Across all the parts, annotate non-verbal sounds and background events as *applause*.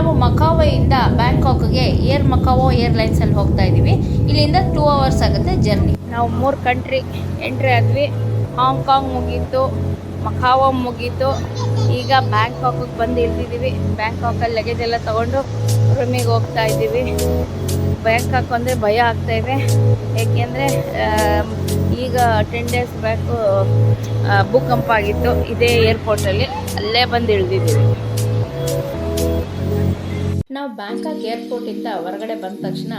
ನಾವು ಮಕಾವೋಯಿಂದ ಬ್ಯಾಂಕಾಕ್ಗೆ ಏರ್ ಮಕಾವೋ ಏರ್ಲೈನ್ಸಲ್ಲಿ ಹೋಗ್ತಾ ಇದ್ದೀವಿ. ಇಲ್ಲಿಂದ ಟೂ ಅವರ್ಸ್ ಆಗುತ್ತೆ ಜರ್ನಿ ನಾವು ಮೂರು ಕಂಟ್ರಿ ಎಂಟ್ರಿ ಆದ್ವಿ. ಹಾಂಗ್ಕಾಂಗ್ ಮುಗೀತು, ಮಕಾವೋ ಮುಗೀತು. ಈಗ ಬ್ಯಾಂಕಾಕ್ಗೆ ಬಂದು ಇಳಿದಿದ್ದೀವಿ ಬ್ಯಾಂಕಾಕಲ್ಲಿ ಲಗೇಜ್ ಎಲ್ಲ ತೊಗೊಂಡು ರೂಮಿಗೆ ಹೋಗ್ತಾ ಇದ್ದೀವಿ. ಬ್ಯಾಂಕಾಕ್ ಅಂದರೆ ಭಯ ಆಗ್ತಾ ಇದೆ. ಏಕೆಂದರೆ ಈಗ ಟೆನ್ ಡೇಸ್ ಬ್ಯಾಕು ಭೂಕಂಪ ಆಗಿತ್ತು. ಇದೇ ಏರ್ಪೋರ್ಟಲ್ಲಿ ಅಲ್ಲೇ ಬಂದು ಇಳಿದಿದ್ದೀವಿ ನಾವು ಬ್ಯಾಂಕಾಕ್ ಏರ್ಪೋರ್ಟಿಂದ ಹೊರಗಡೆ ಬಂದ ತಕ್ಷಣ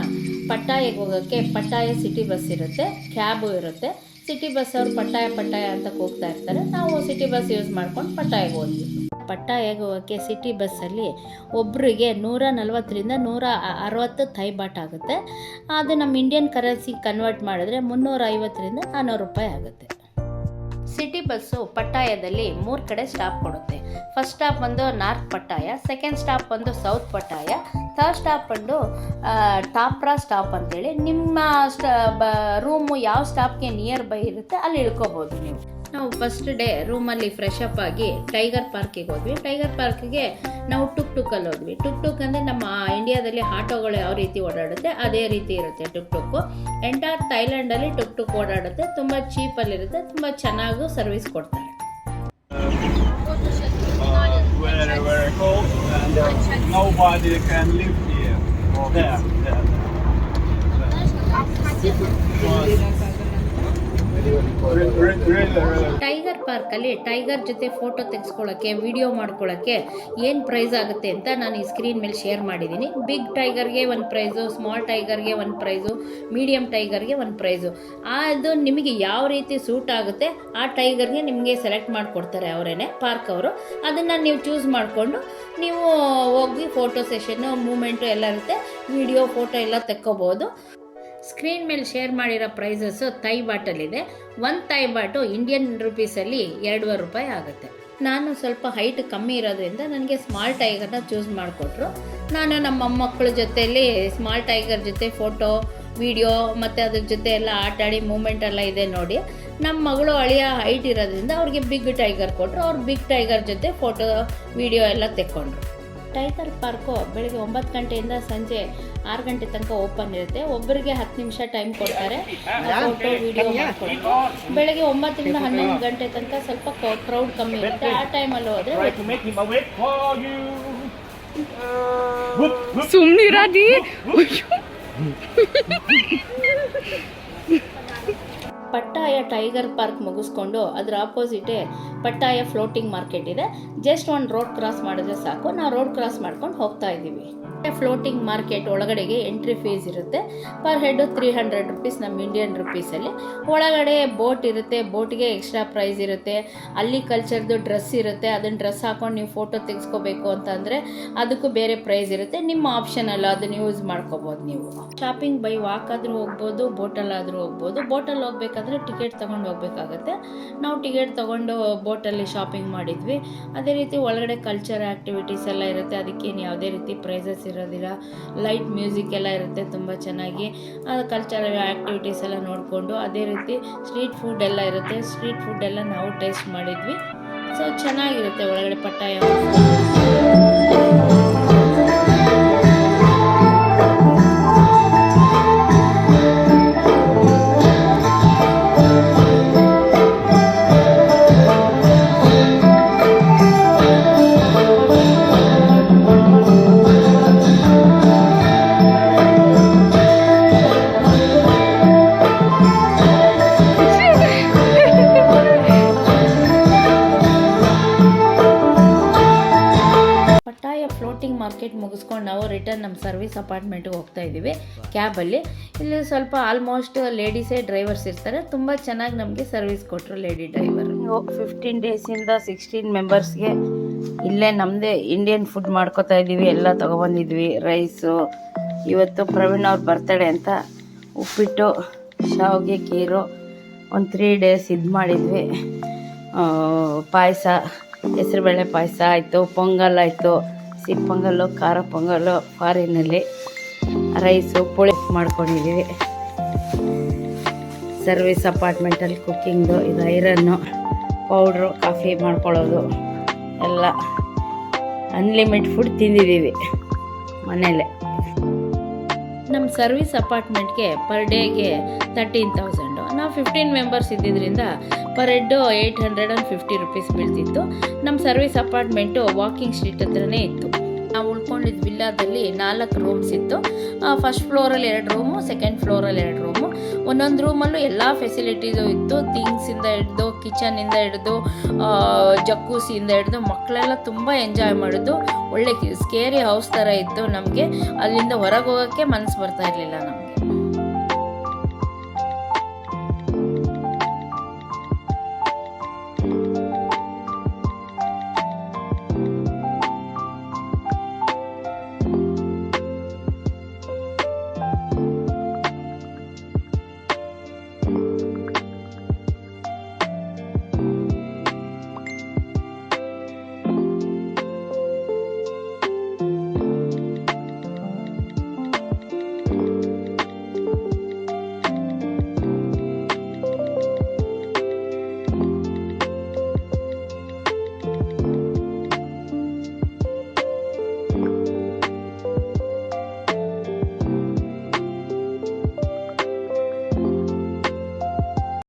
ಪಟ್ಟಾಯಗೆ ಹೋಗೋಕ್ಕೆ ಪಟ್ಟಾಯ ಸಿಟಿ ಬಸ್ ಇರುತ್ತೆ, ಕ್ಯಾಬು ಇರುತ್ತೆ. ಸಿಟಿ ಬಸ್ ಅವರು ಪಟ್ಟಾಯ ಪಟ್ಟಾಯ ಅಂತ ಹೋಗ್ತಾ ಇರ್ತಾರೆ. ನಾವು ಸಿಟಿ ಬಸ್ ಯೂಸ್ ಮಾಡ್ಕೊಂಡು ಪಟ್ಟಾಯಗೆ ಹೋದ್ವಿ. ಪಟ್ಟಾಯಗೆ ಹೋಗೋಕ್ಕೆ ಸಿಟಿ ಬಸ್ಸಲ್ಲಿ ಒಬ್ಬರಿಗೆ ನೂರ ನಲ್ವತ್ತರಿಂದ ನೂರ ಅರವತ್ತು ಥೈ ಬಾಟ್ ಆಗುತ್ತೆ. ಅದು ನಮ್ಮ ಇಂಡಿಯನ್ ಕರೆನ್ಸಿ ಕನ್ವರ್ಟ್ ಮಾಡಿದ್ರೆ ಮುನ್ನೂರ ಐವತ್ತರಿಂದ ನಾನ್ನೂರು ರೂಪಾಯಿ ಆಗುತ್ತೆ. ಸಿಟಿ ಬಸ್ಸು ಪಟ್ಟಾಯದಲ್ಲಿ ಮೂರು ಕಡೆ ಸ್ಟಾಪ್ ಕೊಡುತ್ತೆ. ಫಸ್ಟ್ ಸ್ಟಾಪ್ ಬಂದು ನಾರ್ತ್ ಪಟ್ಟಾಯ ಸೆಕೆಂಡ್ ಸ್ಟಾಪ್ ಬಂದು ಸೌತ್ ಪಟ್ಟಾಯ ಥರ್ಡ್ ಸ್ಟಾಪ್ ಬಂದು ಟಾಪ್ರಾ ಸ್ಟಾಪ್ ಅಂತೇಳಿ. ನಿಮ್ಮ ಸ್ಟಾ ಬ ರೂಮು ಯಾವ ಸ್ಟಾಪ್ಗೆ ನಿಯರ್ ಬೈ ಇರುತ್ತೆ ಅಲ್ಲಿ ಇಳ್ಕೋಬೋದು ನೀವು ನಾವು. ಫಸ್ಟ್ ಡೇ ರೂಮಲ್ಲಿ ಫ್ರೆಶ್ ಅಪ್ ಆಗಿ ಟೈಗರ್ ಪಾರ್ಕಿಗೆ ಹೋದ್ವಿ. ಟೈಗರ್ ಪಾರ್ಕಿಗೆ ನಾವು ಟುಕ್ ಟುಕ್ಕಲ್ಲಿ ಹೋದ್ವಿ. ಟುಕ್ ಟುಕ್ ಅಂದರೆ ನಮ್ಮ ಇಂಡಿಯಾದಲ್ಲಿ ಆಟೋಗಳು ಯಾವ ರೀತಿ ಓಡಾಡುತ್ತೆ ಅದೇ ರೀತಿ ಇರುತ್ತೆ ಟುಕ್ ಟುಕ್ಕು ಎಂಟೈರ್ ಥೈಲ್ಯಾಂಡಲ್ಲಿ ಟುಕ್ ಟುಕ್ ಓಡಾಡುತ್ತೆ. ತುಂಬ ಚೀಪಲ್ಲಿರುತ್ತೆ ತುಂಬ ಚೆನ್ನಾಗೂ ಸರ್ವಿಸ್ ಕೊಡ್ತಾರೆ. Uh, and uh, nobody can live here. There, there. Tiger ಪಾರ್ಕಲ್ಲಿ ಟೈಗರ್ ಜೊತೆ ಫೋಟೋ ತೆಗೆಸ್ಕೊಳ್ಳೋಕ್ಕೆ, ವಿಡಿಯೋ ಮಾಡ್ಕೊಳ್ಳೋಕ್ಕೆ ಏನು ಪ್ರೈಸ್ ಆಗುತ್ತೆ ಅಂತ ನಾನು ಈ ಸ್ಕ್ರೀನ್ ಮೇಲೆ ಶೇರ್ ಮಾಡಿದ್ದೀನಿ. ಬಿಗ್ ಟೈಗರ್ಗೆ ಒಂದು ಪ್ರೈಸು, ಸ್ಮಾಲ್ ಟೈಗರ್ಗೆ ಒಂದು ಪ್ರೈಸು ಮೀಡಿಯಮ್ ಟೈಗರ್ಗೆ ಒಂದು ಪ್ರೈಸು. ಅದು ನಿಮಗೆ ಯಾವ ರೀತಿ ಸೂಟ್ ಆಗುತ್ತೆ, ಆ ಟೈಗರ್ಗೆ ನಿಮಗೆ ಸೆಲೆಕ್ಟ್ ಮಾಡಿಕೊಡ್ತಾರೆ ಅವರೇನೆ, ಪಾರ್ಕ್ ಅವರು. ಅದನ್ನು ನೀವು ಚೂಸ್ ಮಾಡಿಕೊಂಡು ನೀವು ಹೋಗಿ ಫೋಟೋ ಸೆಷನ್ನು, ಮೂಮೆಂಟು ಎಲ್ಲ ಇರುತ್ತೆ, ವಿಡಿಯೋ, ಫೋಟೋ ಎಲ್ಲ ತೆಕ್ಕೋಬೋದು. ಸ್ಕ್ರೀನ್ ಮೇಲೆ ಶೇರ್ ಮಾಡಿರೋ ಪ್ರೈಸಸ್ಸು ತೈ ಬಾಟಲ್ಲಿದೆ ಒಂದು ತೈ ಬಾಟು ಇಂಡಿಯನ್ ರುಪೀಸಲ್ಲಿ ಎರಡೂವರೆ ರೂಪಾಯಿ ಆಗುತ್ತೆ. ನಾನು ಸ್ವಲ್ಪ ಹೈಟ್ ಕಮ್ಮಿ ಇರೋದ್ರಿಂದ ನನಗೆ ಸ್ಮಾಲ್ ಟೈಗರ್ನ ಚೂಸ್ ಮಾಡಿಕೊಟ್ರು. ನಾನು ನಮ್ಮ ಮೊಮ್ಮಕ್ಕಳ ಜೊತೆಯಲ್ಲಿ ಸ್ಮಾಲ್ ಟೈಗರ್ ಜೊತೆ ಫೋಟೋ ವಿಡಿಯೋ ಮತ್ತು ಅದ್ರ ಜೊತೆ ಎಲ್ಲ ಆಟಾಡಿ ಮೂಮೆಂಟ್ ಎಲ್ಲ ಇದೆ ನೋಡಿ. ನಮ್ಮ ಮಗಳು ಅಳಿಯ ಹೈಟ್ ಇರೋದ್ರಿಂದ ಅವ್ರಿಗೆ ಬಿಗ್ ಟೈಗರ್ ಕೊಟ್ಟರು ಅವ್ರು ಬಿಗ್ ಟೈಗರ್ ಜೊತೆ ಫೋಟೋ ವಿಡಿಯೋ ಎಲ್ಲ ತೆಕ್ಕೊಂಡ್ರು. ಟೈಗರ್ ಪಾರ್ಕು ಬೆಳಿಗ್ಗೆ ಒಂಬತ್ತು ಗಂಟೆಯಿಂದ ಸಂಜೆ ಆರು ಗಂಟೆ ತನಕ ಓಪನ್ ಇರುತ್ತೆ. ಒಬ್ಬರಿಗೆ ಹತ್ತು ನಿಮಿಷ ಟೈಮ್ ಕೊಡ್ತಾರೆ. ಫೋಟೋ ವಿಡಿಯೋ ಬೆಳಗ್ಗೆ ಒಂಬತ್ತರಿಂದ ಹನ್ನೊಂದು ಗಂಟೆ ತನಕ ಸ್ವಲ್ಪ ಕ್ರೌಡ್ ಕಮ್ಮಿ ಇರುತ್ತೆ. ಆ ಟೈಮಲ್ಲಿ ಹೋದರೆ Try *laughs* ಪಟ್ಟಾಯ ಟೈಗರ್ ಪಾರ್ಕ್ ಮುಗಿಸ್ಕೊಂಡು ಅದರ ಆಪೋಸಿಟೇ ಪಟ್ಟಾಯ ಫ್ಲೋಟಿಂಗ್ ಮಾರ್ಕೆಟ್ ಇದೆ. ಜಸ್ಟ್ ಒಂದು ರೋಡ್ ಕ್ರಾಸ್ ಮಾಡಿದ್ರೆ ಸಾಕು. ನಾವು ರೋಡ್ ಕ್ರಾಸ್ ಮಾಡ್ಕೊಂಡು ಹೋಗ್ತಾ ಇದ್ದೀವಿ. ಫ್ಲೋಟಿಂಗ್ ಮಾರ್ಕೆಟ್ ಒಳಗಡೆಗೆ ಎಂಟ್ರಿ ಫೀಸ್ ಇರುತ್ತೆ. Per head three hundred rupees ನಮ್ಮ ಇಂಡಿಯನ್ ರುಪೀಸಲ್ಲಿ ಒಳಗಡೆ ಬೋಟ್ ಇರುತ್ತೆ. ಬೋಟ್ಗೆ ಎಕ್ಸ್ಟ್ರಾ ಪ್ರೈಸ್ ಇರುತ್ತೆ. ಅಲ್ಲಿ ಕಲ್ಚರ್ದು ಡ್ರೆಸ್ ಇರುತ್ತೆ. ಅದನ್ನ ಡ್ರೆಸ್ ಹಾಕೊಂಡು ನೀವು ಫೋಟೋ ತೆಗೆಸ್ಕೋಬೇಕು ಅಂತಂದರೆ ಅದಕ್ಕೂ ಬೇರೆ ಪ್ರೈಸ್ ಇರುತ್ತೆ. ನಿಮ್ಮ ಆಪ್ಷನ್ ಅಲ್ಲ, ಅದನ್ನ ಯೂಸ್ ಮಾಡ್ಕೋಬೋದು ನೀವು. ಶಾಪಿಂಗ್ ಬೈ ವಾಕ್ ಆದರೂ ಹೋಗ್ಬೋದು, ಬೋಟಲ್ಲಾದರೂ ಹೋಗ್ಬೋದು. ಬೋಟಲ್ಲಿ ಹೋಗ್ಬೇಕಾದ್ರೆ ಟಿಕೆಟ್ ತೊಗೊಂಡು ಹೋಗ್ಬೇಕಾಗತ್ತೆ. ನಾವು ಟಿಕೆಟ್ ತೊಗೊಂಡು ಬೋಟಲ್ಲಿ ಶಾಪಿಂಗ್ ಮಾಡಿದ್ವಿ. ಅದೇ ರೀತಿ ಒಳಗಡೆ ಕಲ್ಚರ್ ಆ್ಯಕ್ಟಿವಿಟೀಸ್ ಎಲ್ಲ ಇರುತ್ತೆ. ಅದಕ್ಕೇನು ಯಾವುದೇ ರೀತಿ ಪ್ರೈಸಸ್ ಇರೋದಿಲ್ಲ. ಲೈಟ್ ಮ್ಯೂಸಿಕ್ ಎಲ್ಲ ಇರುತ್ತೆ ತುಂಬ ಚೆನ್ನಾಗಿ. ಕಲ್ಚರ್ ಆ್ಯಕ್ಟಿವಿಟೀಸ್ ಎಲ್ಲ ನೋಡಿಕೊಂಡು ಅದೇ ರೀತಿ ಸ್ಟ್ರೀಟ್ ಫುಡ್ ಎಲ್ಲ ಇರುತ್ತೆ. ಸ್ಟ್ರೀಟ್ ಫುಡ್ ಎಲ್ಲ ನಾವು ಟೇಸ್ಟ್ ಮಾಡಿದ್ವಿ. ಸೊ ಚೆನ್ನಾಗಿರುತ್ತೆ ಒಳಗಡೆ ಪಟ್ಟಾಯ. ಮಾರ್ಕೆಟ್ ಮುಗಿಸ್ಕೊಂಡು ನಾವು ರಿಟರ್ನ್ ನಮ್ಮ ಸರ್ವಿಸ್ ಅಪಾರ್ಟ್ಮೆಂಟ್ಗೆ ಹೋಗ್ತಾ ಇದ್ದೀವಿ ಕ್ಯಾಬಲ್ಲಿ ಇಲ್ಲಿ ಸ್ವಲ್ಪ ಆಲ್ಮೋಸ್ಟ್ ಲೇಡೀಸೇ ಡ್ರೈವರ್ಸ್ ಇರ್ತಾರೆ, ತುಂಬ ಚೆನ್ನಾಗಿ ನಮಗೆ ಸರ್ವಿಸ್ ಕೊಟ್ಟರು ಲೇಡಿ ಡ್ರೈವರ್ ಫಿಫ್ಟೀನ್ ಡೇಸಿಂದ ಸಿಕ್ಸ್ಟೀನ್ ಮೆಂಬರ್ಸ್ಗೆ ಇಲ್ಲೇ ನಮ್ಮದೇ ಇಂಡಿಯನ್ ಫುಡ್ ಮಾಡ್ಕೋತಾ ಇದ್ದೀವಿ, ಎಲ್ಲ ತೊಗೊಬಂದಿದ್ವಿ ರೈಸು ಇವತ್ತು ಪ್ರವೀಣ್ ಅವ್ರ ಬರ್ತಡೆ ಅಂತ ಉಪ್ಪಿಟ್ಟು, ಶಾವಿಗೆ ಕೀರು ಒಂದು ತ್ರೀ ಡೇಸ್ ಇದು ಮಾಡಿದ್ವಿ. ಪಾಯಸ, ಹೆಸರುಬೇಳೆ ಪಾಯಸ ಆಯಿತು, ಪೊಂಗಲ್ ಆಯಿತು. ಸಿಹಿ ಪೊಂಗಲ್ಲು ಖಾರ ಪೊಂಗಲ್ಲು ಫಾರಿನಲ್ಲಿ ರೈಸು, ಪುಳಿ ಮಾಡ್ಕೊಂಡಿದ್ದೀವಿ. ಸರ್ವಿಸ್ ಅಪಾರ್ಟ್ಮೆಂಟಲ್ಲಿ ಕುಕ್ಕಿಂಗು, ಇದು ಐರನ್ನು, ಪೌಡ್ರು, ಕಾಫಿ ಮಾಡ್ಕೊಳ್ಳೋದು, ಎಲ್ಲ ಅನ್ಲಿಮಿಟ್ ಫುಡ್ ತಿಂದಿದ್ದೀವಿ ಮನೇಲೆ ನಮ್ಮ ಸರ್ವಿಸ್ ಅಪಾರ್ಟ್ಮೆಂಟ್ಗೆ ಪರ್ ಡೇಗೆ ತರ್ಟೀನ್ ತೌಸಂಡು ನಾವು ಫಿಫ್ಟೀನ್ ಮೆಂಬರ್ಸ್ ಇದ್ದಿದ್ದರಿಂದ per head eight hundred and fifty rupees ಬೀಳ್ತಿತ್ತು. ನಮ್ಮ ಸರ್ವಿಸ್ ಅಪಾರ್ಟ್ಮೆಂಟು ವಾಕಿಂಗ್ ಸ್ಟ್ರೀಟ್ ಹತ್ರನೇ ಇತ್ತು. ನಾವು ಉಳ್ಕೊಂಡಿದ್ದ ವಿಲ್ಲಾದಲ್ಲಿ ನಾಲ್ಕು ರೂಮ್ಸ್ ಇತ್ತು. ಫಸ್ಟ್ ಫ್ಲೋರಲ್ಲಿ ಎರಡು ರೂಮು ಸೆಕೆಂಡ್ ಫ್ಲೋರಲ್ಲಿ ಎರಡು ರೂಮು ಒಂದೊಂದು ರೂಮಲ್ಲೂ ಎಲ್ಲ ಫೆಸಿಲಿಟೀಸು ಇತ್ತು. ಥಿಂಗ್ಸಿಂದ ಹಿಡ್ದು ಕಿಚನಿಂದ ಹಿಡ್ದು ಜಕ್ಕೂಸಿಯಿಂದ ಹಿಡ್ದು ಮಕ್ಕಳೆಲ್ಲ ತುಂಬ ಎಂಜಾಯ್ ಮಾಡಿದ್ದು ಒಳ್ಳೆ ಸ್ಕೇರಿ ಹೌಸ್ ಥರ ಇತ್ತು ನಮಗೆ. ಅಲ್ಲಿಂದ ಹೊರಗೆ ಹೋಗೋಕ್ಕೆ ಮನಸ್ಸು ಬರ್ತಾ ಇರಲಿಲ್ಲ ನಮಗೆ.